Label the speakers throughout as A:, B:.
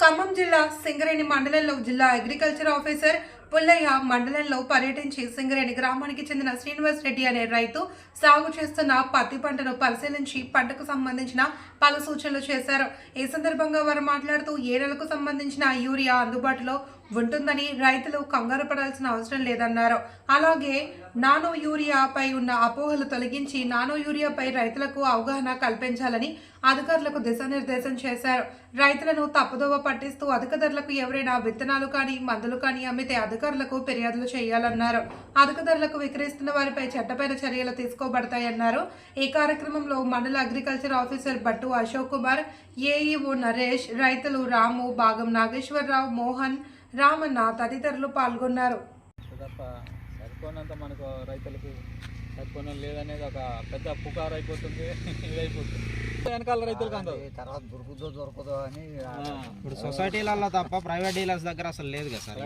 A: ఖమ్మం జిల్లా సింగరేణి మండలంలో జిల్లా అగ్రికల్చర్ ఆఫీసర్ పుల్లయ్య మండలంలో పర్యటించి సింగరేణి గ్రామానికి చెందిన శ్రీనివాస్ రెడ్డి అనే రైతు సాగు చేస్తున్న పత్తి పంటను పరిశీలించి పంటకు సంబంధించిన పలు సూచనలు చేశారు. ఈ సందర్భంగా వారు మాట్లాడుతూ ఏ నెలకు సంబంధించిన యూరియా అందుబాటులో ఉంటుందని రైతులు కంగారు పడాల్సిన అవసరం లేదన్నారు. అలాగే నానో యూరియాపై ఉన్న అపోహలు తొలగించి నానో యూరియాపై రైతులకు అవగాహన కల్పించాలని అధికారులకు దిశానిర్దేశం చేశారు. రైతులను తప్పుదోవ పట్టిస్తూ అధిక ధరలకు ఎవరైనా విత్తనాలు కానీ మందులు కానీ అమ్మితే అధికారులకు ఫిర్యాదులు చేయాలన్నారు. అధిక ధరలకు విక్రయిస్తున్న వారిపై చట్టపైన చర్యలు తీసుకోబడతాయన్నారు. ఈ కార్యక్రమంలో మండల agriculture officer Bhattu Ashok Kumar AEO Naresh రైతులు రాము భాగం నాగేశ్వరరావు మోహన్ రామన్న తదితరులు పాల్గొన్నారు.
B: తప్ప సరిపోనంత మనకు రైతులకి సరిపోన లేదనేది ఒక పెద్ద పుకారు అయిపోతుంది ఇదైపోతుంది. వెనకాల రైతులకు అందదు
C: అది తర్వాత దొరుకుతుందో దొరకదో అని
D: ఇప్పుడు సొసైటీలలో తప్ప ప్రైవేట్ డీలర్స్ దగ్గర అసలు లేదు కదా సార్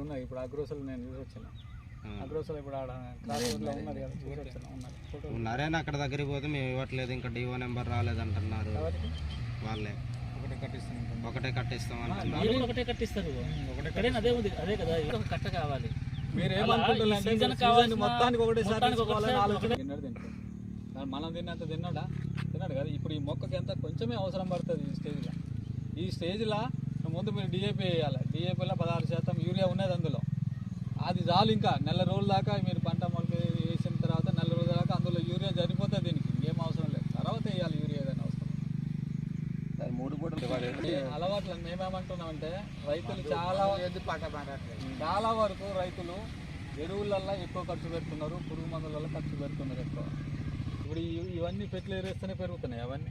B: ఉన్నాయి. ఇప్పుడు అగ్రోసలు నేను చూసి వచ్చిన అగ్రోసలు ఇప్పుడు ఆడ ఉన్నారు కదా చూసి వచ్చిన ఉన్నారు ఫోటో
D: ఉన్నారేనా అక్కడ దగ్గరికి పోతే మేము ఇవ్వట్లేదు ఇంకా డివో నెంబర్ రాలేదంటున్నారు. వాళ్ళే.
B: ఒకటి
D: ఒకటే కట్టిస్తాం అంటున్నారు.
E: మీరు ఒకటే కట్టిస్తారు. ఒకటే అదే ఉంది అదే కదా ఒక కట్ట కావాలి.
B: మీరు మొత్తానికి ఒకటేసారి మనం తిన్నంత తిన్నాడా? తిన్నాడు కదా. ఇప్పుడు ఈ మొక్కకి ఎంత కొంచెమే అవసరం పడుతుంది ఈ స్టేజ్లో ఈ స్టేజ్లో ముందు మీరు డిఏపి వేయాలి. డిఏపిలో పదహారు శాతం యూరియా ఉన్నది అందులో. అది చాలు ఇంకా. నెల రోజుల దాకా మీరు పంట మొలక వేసిన తర్వాత నెల రోజుల దాకా అందులో యూరియా సరిపోతుంది దీనికి ఇంకేం అవసరం లేదు తర్వాత వేయాలి యూరియా ఏదైనా అవసరం
C: పూటలు
B: అలవాట్లను మేమేమంటున్నామంటే రైతులు చాలా చాలా వరకు రైతులు ఎరువులల్లో ఎక్కువ ఖర్చు పెడుతున్నారు పురుగు మందులలో ఖర్చు పెడుతున్నారు ఎక్కువ. ఇప్పుడు ఇవి- ఇవన్నీ ఫెర్టిలైజర్ వేస్తేనే పెరుగుతున్నాయి అవన్నీ.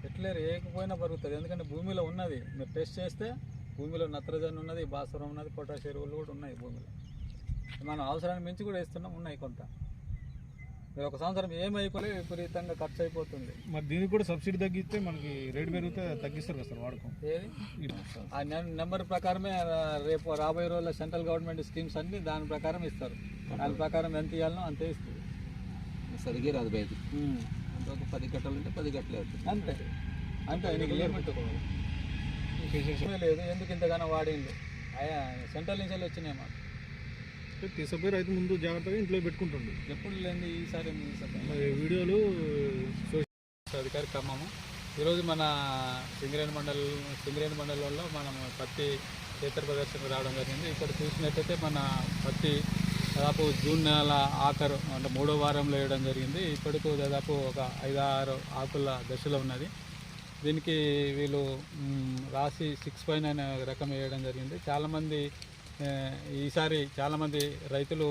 B: ఫెర్టిలైజర్ వేయకపోయినా పెరుగుతుంది ఎందుకంటే భూమిలో ఉన్నది మీరు టెస్ట్ చేస్తే భూమిలో నత్రజని ఉన్నది భాస్వరం ఉన్నది పొటాష్ ఎరువులు కూడా ఉన్నాయి భూమిలో. మనం అవసరాన్ని మించి కూడా వేస్తున్నాం ఉన్నాయి కొంత. మీరు ఒక సంవత్సరం ఏమైపోలే విపరీతంగా ఖర్చు అయిపోతుంది
F: మరి దీనికి కూడా సబ్సిడీ తగ్గిస్తే మనకి రేట్ పెరిగితే తగ్గిస్తారు కదా సార్ వాడకం.
B: ఏది? ఆ నెంబర్ ప్రకారమే రేపు రాబోయే రోజుల్లో సెంట్రల్ గవర్నమెంట్ స్కీమ్స్ అన్ని దాని ప్రకారం ఇస్తారు. దాని ప్రకారం ఎంత ఇవ్వాలనో అంతే ఇస్తుంది
C: సరిగ్గా రాదు బయట ఒక పది కట్టలు ఉంటే పది కట్టలు అవుతుంది
B: అంతే అంతే నీకు లిమిట్ లేదు. ఎందుకు ఇంతగానో వాడిండు అయ్యా సెంట్రల్ నుంచి వచ్చినాయి మాకు.
F: తీసుకుపోయి రైతు ముందు జాగ్రత్తగా ఇంట్లో పెట్టుకుంటుండు.
B: ఎప్పుడు లేని ఈసారి
F: వీడియోలు
B: అధికారి ఖమ్మము. ఈరోజు మన సింగరేణి మండల్ సింగరేణి మండలంలో మనం పత్తి క్షేత్ర ప్రదర్శనకు రావడం జరిగింది. ఇక్కడ చూసినట్టయితే మన పత్తి దాదాపు జూన్ నెల ఆఖరు అంటే మూడో వారంలో వేయడం జరిగింది. ఇప్పటికు దాదాపు ఒక ఐదు ఆరు ఆకుల దశలో ఉన్నది. దీనికి వీళ్ళు రాసి సిక్స్ పైన రకం వేయడం జరిగింది. చాలామంది ఈసారి చాలామంది రైతులు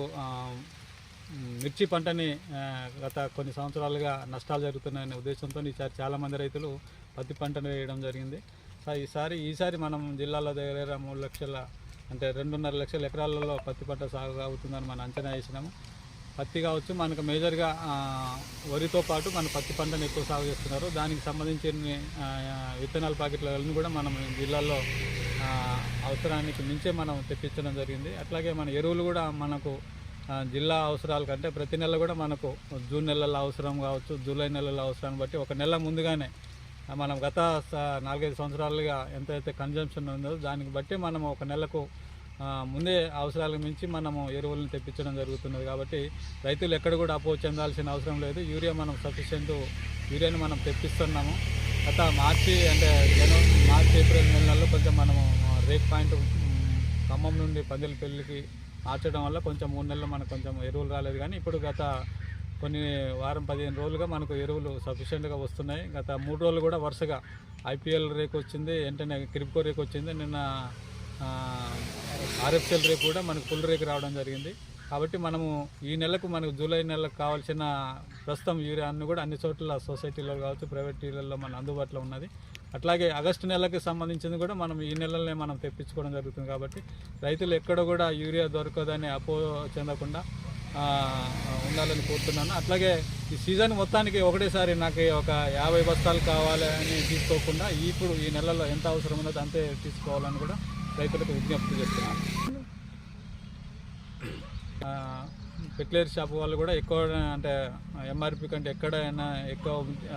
B: మిర్చి పంటని గత కొన్ని సంవత్సరాలుగా నష్టాలు జరుగుతున్నాయనే ఉద్దేశంతో ఈసారి చాలామంది రైతులు పత్తి పంటను వేయడం జరిగింది. సో ఈసారి ఈసారి మనం జిల్లాలో దగ్గర మూడు లక్షల అంటే రెండున్నర లక్షల ఎకరాలలో పత్తి పంట సాగు అవుతుందని మనం అంచనా వేసినాము. పత్తి కావచ్చు మనకు మేజర్గా వరితో పాటు మన పత్తి పంటను ఎక్కువ సాగు చేస్తున్నారు. దానికి సంబంధించిన విత్తనాల ప్యాకెట్లను కూడా మనం జిల్లాలో అవసరానికి మించే మనం తెప్పించడం జరిగింది. అట్లాగే మన ఎరువులు కూడా మనకు జిల్లా అవసరాల కంటే ప్రతి నెల కూడా మనకు జూన్ నెలల అవసరం కావచ్చు జూలై నెలల అవసరాన్ని బట్టి ఒక నెల ముందుగానే మనం గత నాలుగైదు సంవత్సరాలుగా ఎంతైతే కన్జంప్షన్ ఉందో దానికి బట్టి మనం ఒక నెలకు ముందే అవసరాలకు మించి మనము ఎరువులను తెప్పించడం జరుగుతున్నది కాబట్టి రైతులు ఎక్కడ కూడా అపో చెందాల్సిన అవసరం లేదు. యూరియా మనం సఫిషియంట్ యూరియాని మనం తెప్పిస్తున్నాము. గత మార్చి అంటే జనవరి మార్చి ఏప్రిల్ నెలల్లో కొంచెం మనము రేక్ పాయింట్ ఖమ్మం నుండి పందిలపల్లికి మార్చడం వల్ల కొంచెం మూడు నెలలు మనకు కొంచెం ఎరువులు రాలేదు. కానీ ఇప్పుడు గత కొన్ని వారం పదిహేను రోజులుగా మనకు ఎరువులు సఫిషియెంట్గా వస్తున్నాయి. గత మూడు రోజులు కూడా వరుసగా ఐపీఎల్ రేక్ వచ్చింది వెంటనే క్రిప్కో రేక్ వచ్చింది. నిన్న ఆర్ఎఫ్సిఎల్ రేక్ కూడా మనకు ఫుల్ రేక్ రావడం జరిగింది. కాబట్టి మనము ఈ నెలకు మనకు జూలై నెలకు కావాల్సిన ప్రస్తుతం యూరియా అన్ని కూడా అన్ని చోట్ల సొసైటీలో కావచ్చు ప్రైవేట్ డీలర్లో మన అందుబాటులో ఉన్నది. అట్లాగే ఆగస్టు నెలకి సంబంధించింది కూడా మనం ఈ నెలలనే మనం తెప్పించుకోవడం జరుగుతుంది కాబట్టి రైతులు ఎక్కడ కూడా యూరియా దొరకదని అపో చెందకుండా ఉండాలని కోరుతున్నాను. అట్లాగే ఈ సీజన్ మొత్తానికి ఒకటేసారి నాకు ఒక యాభై బస్తాలు కావాలి అని తీసుకోకుండా ఇప్పుడు ఈ నెలలో ఎంత అవసరం ఉన్నది అంతే తీసుకోవాలని కూడా రైతులకు విజ్ఞప్తి చేస్తున్నాను ఫెర్టిలైజర్ షాప్ వాళ్ళు కూడా ఎక్కువ అంటే ఎంఆర్పి కంటే ఎక్కడైనా ఎక్కువ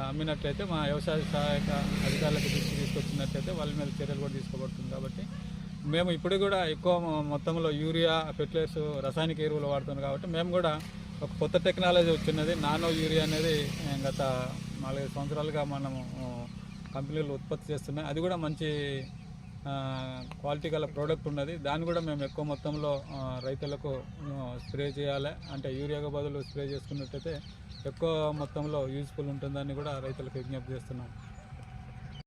B: అమ్మినట్లయితే మా వ్యవసాయ సహాయక అధికారులకు దృష్టి తీసుకొచ్చినట్లయితే వాళ్ళ మీద చర్యలు కూడా తీసుకోబడుతుంది కాబట్టి మేము ఇప్పుడు కూడా ఎక్కువ మొత్తంలో యూరియా ఫెర్టిలైజర్స్ రసాయనిక ఎరువులు వాడుతున్నాం కాబట్టి మేము కూడా ఒక కొత్త టెక్నాలజీ వచ్చినది. నానో యూరియా అనేది గత నాలుగైదు సంవత్సరాలుగా మనము కంపెనీలు ఉత్పత్తి చేస్తున్నాయి. అది కూడా మంచి క్వాలిటీ గల ప్రోడక్ట్ ఉన్నది. దాన్ని కూడా మేము ఎక్కువ మొత్తంలో రైతులకు స్ప్రే చేయాలి. అంటే యూరియాకు బదులు స్ప్రే చేసుకున్నట్టయితే ఎక్కువ మొత్తంలో యూజ్ఫుల్ ఉంటుందని కూడా రైతులకు విజ్ఞప్తి చేస్తున్నాం.